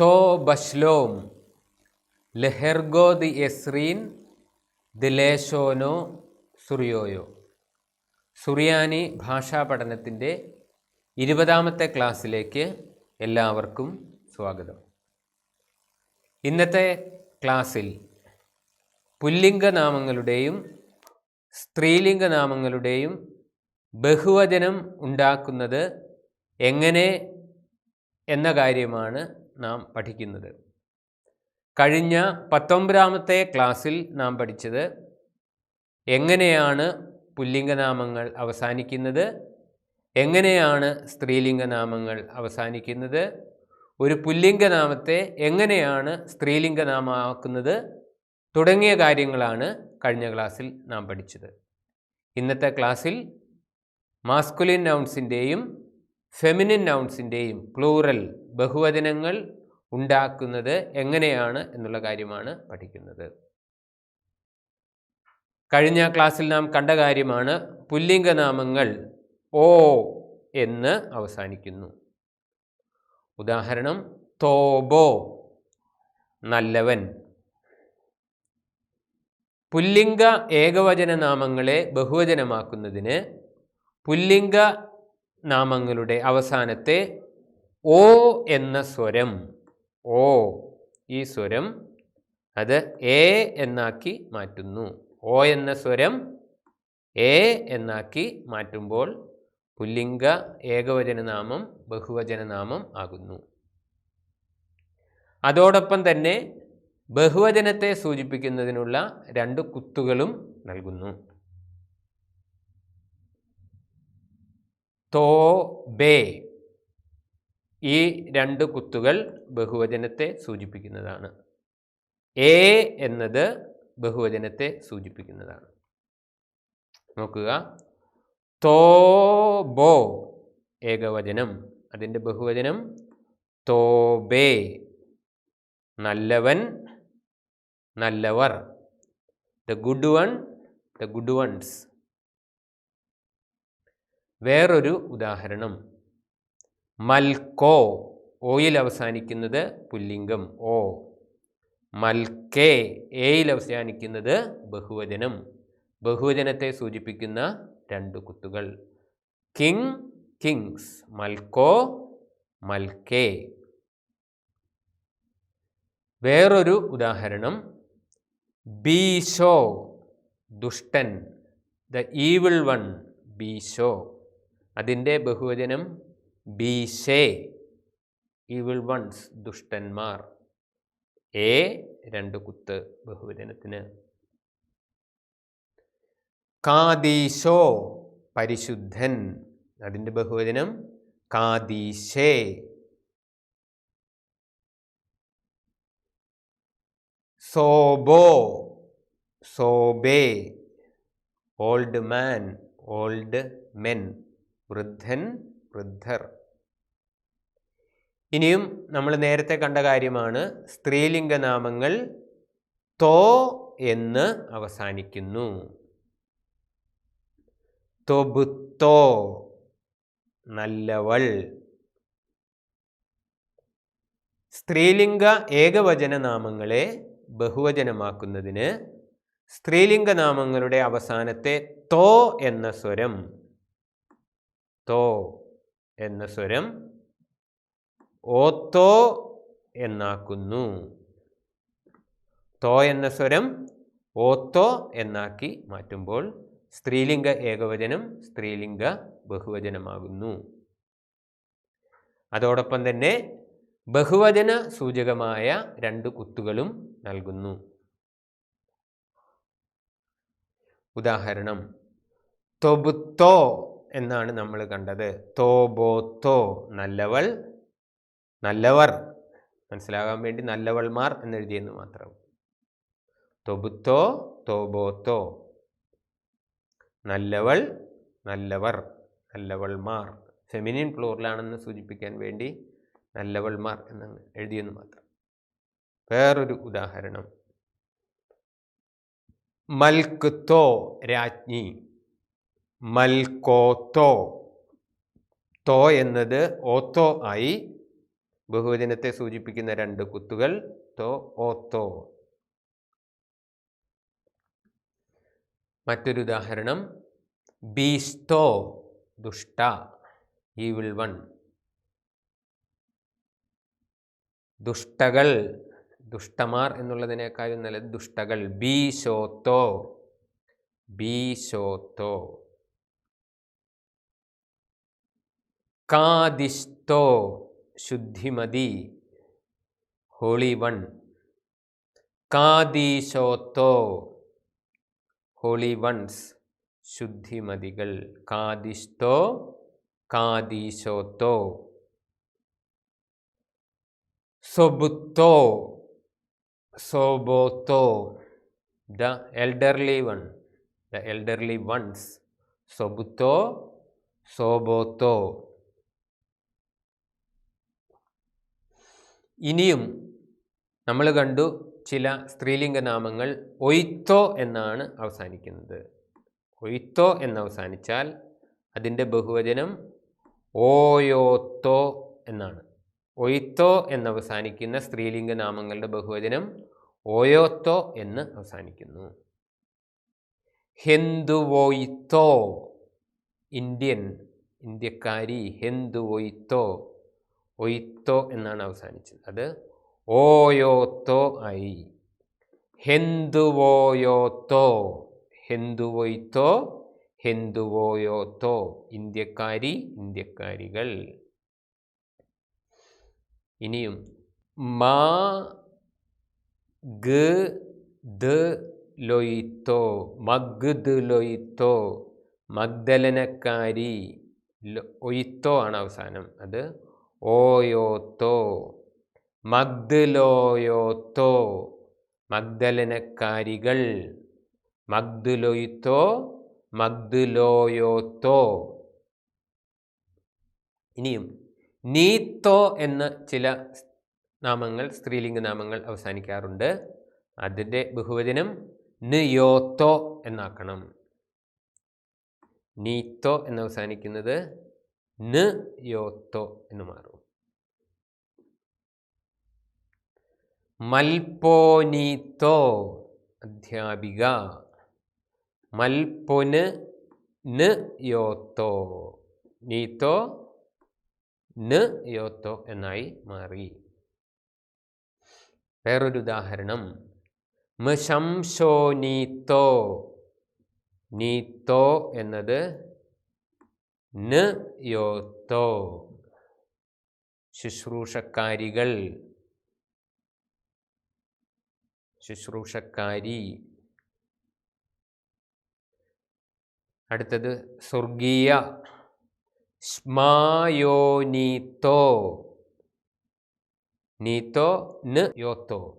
തോ ബഷ്ലോം ലെഹെർഗോ ദി എസ്രീൻ ദിലേശോനോ സുറിയോയോ. സുറിയാനി ഭാഷാ പഠനത്തിന്റെ ഇരുപതാമത്തെ ക്ലാസ്സിലേക്ക് എല്ലാവർക്കും സ്വാഗതം. ഇന്നത്തെ ക്ലാസ്സിൽ പുല്ലിംഗനാമങ്ങളുടെയും സ്ത്രീലിംഗനാമങ്ങളുടെയും ബഹുവചനം ഉണ്ടാക്കുന്നത് എങ്ങനെ എന്ന കാര്യമാണ് നാം പഠിക്കുന്നത്. കഴിഞ്ഞ പത്തൊമ്പതാമത്തെ ക്ലാസ്സിൽ നാം പഠിച്ചത് എങ്ങനെയാണ് പുല്ലിംഗനാമങ്ങൾ അവസാനിക്കുന്നത്? എങ്ങനെയാണ് സ്ത്രീലിംഗനാമങ്ങൾ അവസാനിക്കുന്നത്? ഒരു പുല്ലിംഗനാമത്തെ എങ്ങനെയാണ് സ്ത്രീലിംഗനാമാക്കുന്നത്? തുടങ്ങിയ കാര്യങ്ങളാണ് കഴിഞ്ഞ ക്ലാസ്സിൽ നാം പഠിച്ചത്. ഇന്നത്തെ ക്ലാസ്സിൽ മാസ്കുലിൻ നൗൺസിന്റെയും ഫെമിനിൻ നൗൺസിന്റെയും പ്ലൂറൽ ബഹുവചനങ്ങൾ ഉണ്ടാക്കുന്നത് എങ്ങനെയാണ് എന്നുള്ള കാര്യമാണ് പഠിക്കുന്നത്. കഴിഞ്ഞ ക്ലാസ്സിൽ നാം കണ്ട കാര്യമാണ് പുല്ലിംഗനാമങ്ങൾ ഓ എന്ന് അവസാനിക്കുന്നു. ഉദാഹരണം തോബോ നല്ലവൻ. പുല്ലിംഗ ഏകവചന നാമങ്ങളെ ബഹുവചനമാക്കുന്നതിന് പുല്ലിംഗ നാമങ്ങളുടെ അവസാനത്തെ ഓ എന്ന സ്വരം. ഓ ഈ സ്വരം അത് എ എന്നാക്കി മാറ്റുന്നു. ഓ എന്ന സ്വരം എ എന്നാക്കി മാറ്റുമ്പോൾ പുല്ലിംഗ ഏകവചനനാമം ബഹുവചനനാമം ബഹുവചന നാമം ആകുന്നു. അതോടൊപ്പം തന്നെ ബഹുവചനത്തെ സൂചിപ്പിക്കുന്നതിനുള്ള രണ്ട് കുത്തുകളും നൽകുന്നു. തോ ബേ. ഈ രണ്ട് കുത്തുകൾ ബഹുവചനത്തെ സൂചിപ്പിക്കുന്നതാണ്. എ എന്നത് ബഹുവചനത്തെ സൂചിപ്പിക്കുന്നതാണ്. നോക്കുക. തോ തോബോ ഏകവചനം. അതിന്റെ ബഹുവചനം തോബേ നല്ലവൻ നല്ലവർ. The good one the good ones വേറൊരു ഉദാഹരണം. മൽക്കോ ഓയിൽ അവസാനിക്കുന്നത് പുല്ലിംഗം ഓ. മൽക്കേ എയിൽ അവസാനിക്കുന്നത് ബഹുവചനം. ബഹുവചനത്തെ സൂചിപ്പിക്കുന്ന രണ്ട് കുത്തുകൾ. King kings. മൽക്കോ മൽക്കേ. വേറൊരു ഉദാഹരണം. ബീഷോ ദുഷ്ടൻ. ദ ഈവിൾ വൺ ബീഷോ അതിന്റെ ബഹുവചനം ബീഷേ ഇവിൾ വൺസ് ദുഷ്ടന്മാർ. എ രണ്ട് കുത്ത് ബഹുവചനത്തിന്. കാദീശോ പരിശുദ്ധൻ. അതിന്റെ ബഹുവചനം കാദീശേ. സോബോ സോബേ. Old man old men. വൃദ്ധൻ വൃദ്ധർ. ഇനിയും നമ്മൾ നേരത്തെ കണ്ട കാര്യമാണ്. സ്ത്രീലിംഗനാമങ്ങൾ തോ എന്ന് അവസാനിക്കുന്നു. തൊബുത്തോ നല്ലവൾ. സ്ത്രീലിംഗ ഏകവചന നാമങ്ങളെ ബഹുവചനമാക്കുന്നതിന് സ്ത്രീലിംഗനാമങ്ങളുടെ അവസാനത്തെ തോ എന്ന സ്വരം തോ എന്ന സ്വരം ഓത്തോ എന്നാക്കുന്നു. തോ എന്ന സ്വരം ഓത്തോ എന്നാക്കി മാറ്റുമ്പോൾ സ്ത്രീലിംഗ ഏകവചനം സ്ത്രീലിംഗ ബഹുവചനമാകുന്നു. അതോടൊപ്പം തന്നെ ബഹുവചന സൂചകമായ രണ്ട് കുത്തുകളും നൽകുന്നു. ഉദാഹരണം തൊബുത്തോ എന്നാണ് നമ്മൾ കണ്ടത്. തോ ബോ തോ നല്ലവൾ നല്ലവർ. മനസ്സിലാകാൻ വേണ്ടി നല്ലവൾമാർ എന്നെഴുതിയെന്ന് മാത്രം. തൊബുത്തോ തോബോത്തോ നല്ലവൾ നല്ലവർ നല്ലവൾമാർ. ഫെമിനിൻ ഫ്ലോറിലാണെന്ന് സൂചിപ്പിക്കാൻ വേണ്ടി നല്ലവൾമാർ എന്ന് എഴുതിയെന്ന് മാത്രം. വേറൊരു ഉദാഹരണം. മൽക്കുത്തോ രാജ്ഞി. മൽക്കോത്തോ. തോ എന്നത് ഓത്തോ ആയി ബഹുവചനത്തെ സൂചിപ്പിക്കുന്ന രണ്ട് കുത്തുകൾ. തോ ഓത്തോ. മറ്റൊരു ഉദാഹരണം ബീസ്തോ ദുഷ്ട ഈവിൾ വൺ. ദുഷ്ടകൾ ദുഷ്ടമാർ എന്നുള്ളതിനേക്കാളും നല്ലത് ദുഷ്ടകൾ. ബീശോത്തോ ബീശോത്തോ കാദിസ്തോ ശുദ്ധിമതി? ഹോളി വൺ കാദീശോത്തോ. ഹോളി വൺസ് ശുദ്ധിമതികൾ. കാദിസ്തോ കാദീശോത്തോ. സൊബുത്തോ. സോബോത്തോ. The elderly one the elderly ones സൊബുത്തോ സോബോത്തോ. ഇനിയും നമ്മൾ കണ്ടു ചില സ്ത്രീലിംഗ നാമങ്ങൾ ഒയ്ത്തോ എന്നാണ് അവസാനിക്കുന്നത്. ഒയ്ത്തോ എന്ന് അവസാനിച്ചാൽ അതിന്റെ ബഹുവചനം ഓയോത്തോ എന്നാണ്. ഒയ്ത്തോ എന്ന് അവസാനിക്കുന്ന സ്ത്രീലിംഗ നാമങ്ങളുടെ ബഹുവചനം ഓയോത്തോ എന്ന് അവസാനിക്കുന്നു. ഹെന്തുവോയിത്തോ ഇന്ത്യൻ ഇന്ത്യക്കാരി ഹെന്തുവോയിത്തോ ഒയ്ത്തോ എന്നാണ് അവസാനിച്ചത്. അത് ഓയോത്തോ ആയി. ഹെന്തുവോയോത്തോ. ഹെന്തുവൊയ്ത്തോ? ഹെന്തുവോയോത്തോ. ഇന്ത്യക്കാരി ഇന്ത്യക്കാരികൾ. ഇനിയും. മാ ഗ് ദ് ലൊയ്ത്തോ. മഗ്ദ് ലൊയ്ത്തോ. മഗ്ദലനക്കാരി. ഒയ്ത്തോ ആണ് അവസാനം. അത് ഓയോത്തോ മഗ്ദലോയോത്തോ മഗ്ദലനക്കാരികൾ മഗ്ദുലൊയ്ത്തോ മഗ്ദുലോയോത്തോ. ഇനിയും നീത്തോ എന്ന ചില നാമങ്ങൾ സ്ത്രീലിംഗ നാമങ്ങൾ അവസാനിക്കാറുണ്ട്. അതിന്റെ ബഹുവചനം നിയോത്തോ എന്നാക്കണം. നീത്തോ എന്ന് അവസാനിക്കുന്നത് ന് യോത്തോ എന്ന് മാറും. മൽപോനീത്തോ അധ്യാപിക. മൽപൊന് നോത്തോ നീത്തോ നോത്തോ എന്നായി മാറി. വേറൊരു ഉദാഹരണം. മശംശോ നീത്തോ. നീത്തോ എന്നത് ന് യോത്തോ. ശുശ്രൂഷക്കാരികൾ. ശുശ്രൂഷക്കാരി. അടുത്തത് സ്വർഗീയ. സ്മായോനീത്തോ. നീത്തോ ന യോത്തോ.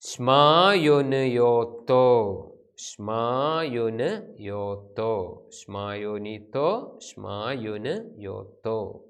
സ്മായൊന് യോത്തോ സ്മായൊന് യോത്തോ. ഷ്മായോനിത്തോ ഷ്മായുന് യോത്തോ.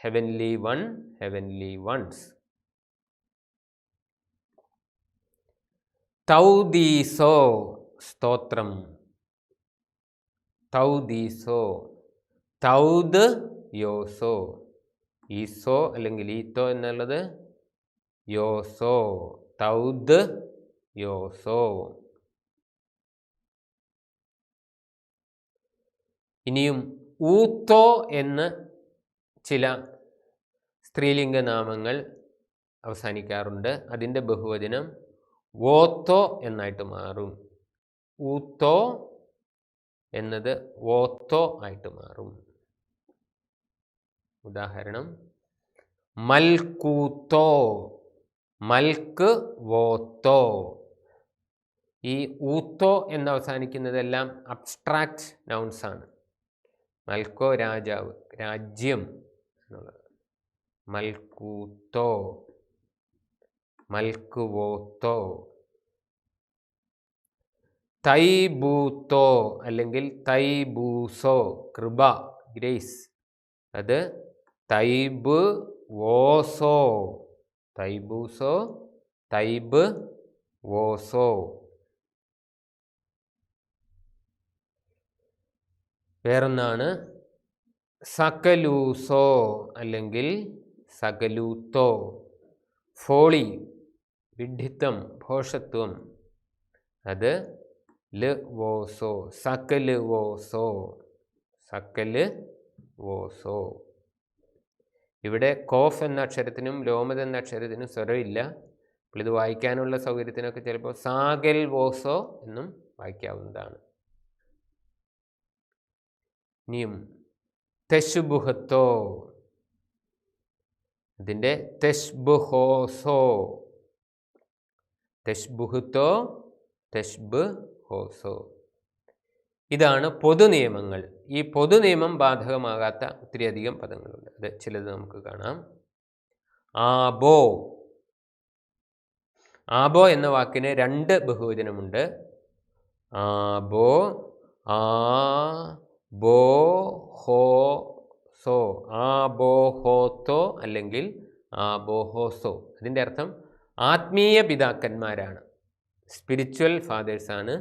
ഹെവൻലി വൺ ഹെവൻലി വൺസ് തൗദീസോ. സ്തോത്രം. തൗദീസോ. തൗദ് യോസോ. ഈസോ അല്ലെങ്കിൽ ഈത്തോ എന്നുള്ളത് യോസോ. തൗദ് യോസോ. ഇനിയും ഊത്തോ എന്ന് ചില സ്ത്രീലിംഗ നാമങ്ങൾ അവസാനിക്കാറുണ്ട്. അതിന്റെ ബഹുവചനം വോത്തോ എന്നായിട്ട് മാറും. ഊത്തോ എന്നത് വോത്തോ ആയിട്ട് മാറും. ഉദാഹരണം മൽക്കൂത്തോ മൽക്ക് വോത്തോ. ഈ ഊത്തോ എന്ന് അവസാനിക്കുന്നതെല്ലാം അബ്സ്ട്രാക്റ്റ് നൗൺസ് ആണ്. മൽക്കോ രാജാവ് രാജ്യം എന്നുള്ളത്. മൽക്കൂത്തോ മൽക്കുവോത്തോ. തൈബൂത്തോ അല്ലെങ്കിൽ തൈബൂസോ കൃപ ഗ്രേസ്. അത് തൈബ് വോസോ തൈബൂസോ തൈബ് വോസോ. വേറൊന്നാണ് സകലൂസോ അല്ലെങ്കിൽ സകലൂത്തോ. ഫോളി വിഡ്ഢിത്തം ഭോഷത്വം. അത് ൽ വോസോ സകൽ വോസോ സക്കൽ വോസോ ഇവിടെ കോഫ് എന്ന അക്ഷരത്തിനും ലോമത് എന്ന അക്ഷരത്തിനും സ്വരമില്ല. അപ്പോൾ ഇത് വായിക്കാനുള്ള സൗകര്യത്തിനൊക്കെ ചിലപ്പോൾ സാഗൽ വോസോ എന്നും വായിക്കാവുന്നതാണ്. ഇനിയും തെശുബുഹത്തോ. ഇതിന്റെ തെഷ്ബുഹോസോ തെഷ്ബുഹത്തോ തെഷ്ബ് ഹോസോ ഇതാണ് പൊതു നിയമങ്ങൾ. ഈ പൊതു നിയമം ബാധകമാകാത്ത ഒത്തിരിയധികം പദങ്ങളുണ്ട്. അത് ചിലത് നമുക്ക് കാണാം. ആബോ. ആബോ എന്ന വാക്കിന് രണ്ട് ബഹുവചനമുണ്ട്. ആബോ ആ ബോ ഹോ സോ ആ ബോ ഹോത്തോ അല്ലെങ്കിൽ ആ ബോ ഹോസോ അതിന്റെ അർത്ഥം ആത്മീയ പിതാക്കന്മാരാണ്. സ്പിരിച്വൽ ഫാദേഴ്സാണ്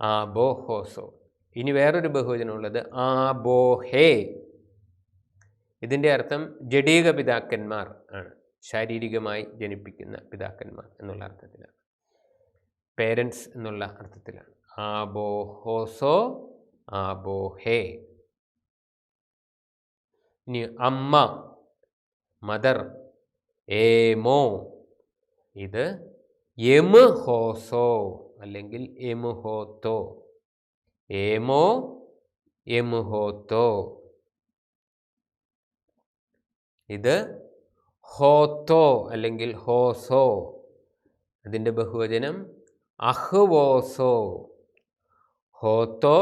ആ ബോ ഹോസോ ഇനി വേറൊരു ബഹുവചനമുള്ളത് ആ ബോ ഹേ ഇതിന്റെ അർത്ഥം ജഡീക പിതാക്കന്മാർ ആണ്. ശാരീരികമായി ജനിപ്പിക്കുന്ന പിതാക്കന്മാർ എന്നുള്ള അർത്ഥത്തിലാണ്. പേരൻസ് എന്നുള്ള അർത്ഥത്തിലാണ്. ആ ബോ ഹോസോ ആ ബോ ഇനി അമ്മ മദർ ഏമോ ഇത് എമ് ഹോസോ അല്ലെങ്കിൽ എം ഹോത്തോ ഏമോ എം ഹോത്തോ ഇത് ഹോത്തോ അല്ലെങ്കിൽ ഹോസോ അതിന്റെ ബഹുവചനം അഹ്വോസോ ഹോത്തോ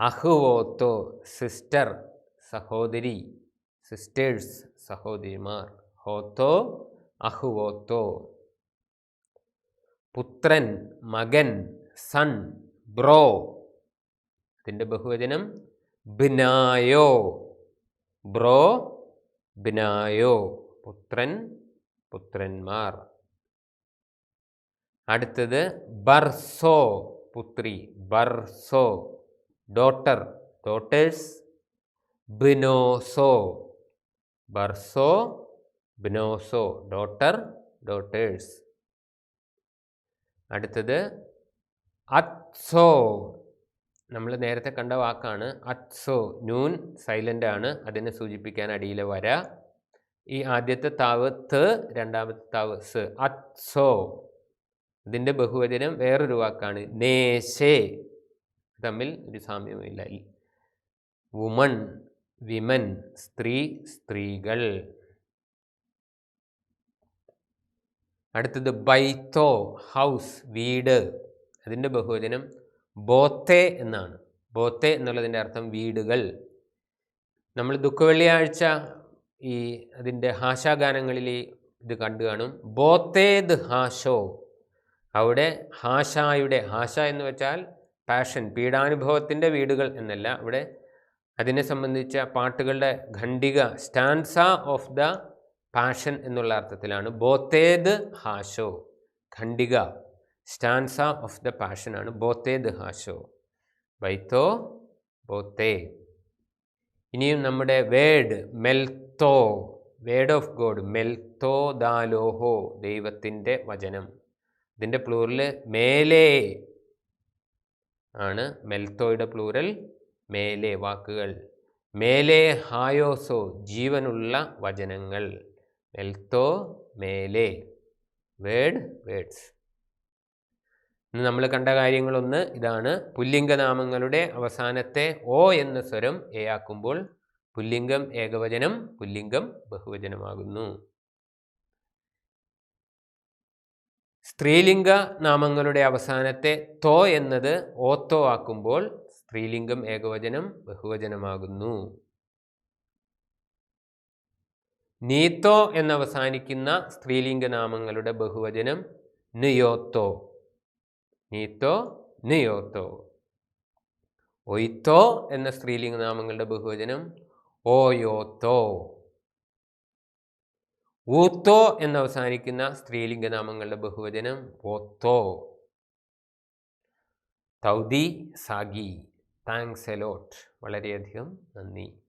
അഹ്വോത്തോ സിസ്റ്റർ സഹോദരി സിസ്റ്റേഴ്സ് സഹോദരിമാർ. ഹോത്തോ അഹുവോത്തോ. പുത്രൻ മകൻ സൺ ബ്രോ. ഇതിന്റെ ബഹുവചനം ബിനായോ. ബ്രോ ബിനായോ. പുത്രൻ പുത്രന്മാർ. അടുത്തത് ബർസോ പുത്രി ബർസോ. ഡോട്ടർ ഡോട്ടേഴ്സ് ബിനോസോ ബർസോ ബിനോസോ ഡോട്ടർ ഡോട്ടേഴ്സ് അടുത്തത് അത്സോ നമ്മൾ നേരത്തെ കണ്ട വാക്കാണ് അത്സോ നൂൻ സൈലന്റ് ആണ്. അതിനെ സൂചിപ്പിക്കാൻ അടിയിലെ വര. ഈ ആദ്യത്തെ താവ് ത് രണ്ടാമത്തെ താവ് സ്. അത്സോ ഇതിന്റെ ബഹുവചനം വേറൊരു വാക്കാണ്. നേശേ. തമ്മിൽ ഒരു സാമ്യമില്ല വുമൺ വിമൻ സ്ത്രീ സ്ത്രീകൾ. അടുത്തത് ബൈത്തോ ഹൗസ് വീട്. അതിന്റെ ബഹുവചനം ബോത്തെ എന്നാണ്. ബോത്തെ എന്നുള്ളതിന്റെ അർത്ഥം വീടുകൾ. നമ്മൾ ദുഃഖവെള്ളിയാഴ്ച ഈ അതിന്റെ ഹാഷാഗാനങ്ങളിൽ ഇത് കണ്ടു കാണും. ബോത്തേദ് ഹാഷോ അവിടെ ഹാഷായുടെ ഹാഷ എന്ന് വെച്ചാൽ പാഷൻ പീഡാനുഭവത്തിന്റെ വീടുകൾ എന്നല്ല. ഇവിടെ അതിനെ സംബന്ധിച്ച പാട്ടുകളുടെ ഖണ്ഡിക സ്റ്റാൻസ ഓഫ് ദ പാഷൻ എന്നുള്ള അർത്ഥത്തിലാണ്. ബോത്തേദ് ഹാഷോ ഖണ്ഡിക സ്റ്റാൻസ ഓഫ് ദ പാഷനാണ് ബോത്തേദ് ഹാഷോ ബൈത്തോ ബോത്തേ. ഇനിയും നമ്മുടെ വേഡ് മെൽത്തോ. വേഡ് ഓഫ് ഗോഡ് മെൽത്തോ ദാലോഹോ ദൈവത്തിന്റെ വചനം. ഇതിന്റെ പ്ലൂറിൽ മേലേ. ആണ് മെൽത്തോയുടെ പ്ലൂരൽ മേലെ വാക്കുകൾ. മേലെ ഹായോസോ ജീവനുള്ള വചനങ്ങൾ. മെൽത്തോ മേലെ. വേഡ് വേഡ്സ് ഇന്ന് നമ്മൾ കണ്ട കാര്യങ്ങളൊന്ന് ഇതാണ്. പുല്ലിംഗനാമങ്ങളുടെ അവസാനത്തെ ഓ എന്ന സ്വരം എ ആക്കുമ്പോൾ പുല്ലിംഗം ഏകവചനം പുല്ലിംഗം ബഹുവചനമാകുന്നു. സ്ത്രീലിംഗ നാമങ്ങളുടെ അവസാനത്തെ തോ എന്നത് ഓത്തോ ആക്കുമ്പോൾ സ്ത്രീലിംഗം ഏകവചനം ബഹുവചനമാകുന്നു. നീത്തോ എന്നവസാനിക്കുന്ന സ്ത്രീലിംഗ നാമങ്ങളുടെ ബഹുവചനം നിയോത്തോ. നീത്തോ നിയോത്തോ. ഒയ്ത്തോ എന്ന സ്ത്രീലിംഗ നാമങ്ങളുടെ ബഹുവചനം ഓയോത്തോ. ഊത്തോ എന്നവസാനിക്കുന്ന സ്ത്രീലിംഗ നാമങ്ങളുടെ ബഹുവചനം ഓത്തോ തൗദി സാഗി. താങ്ക്സ് എലോട്ട് വളരെയധികം നന്ദി.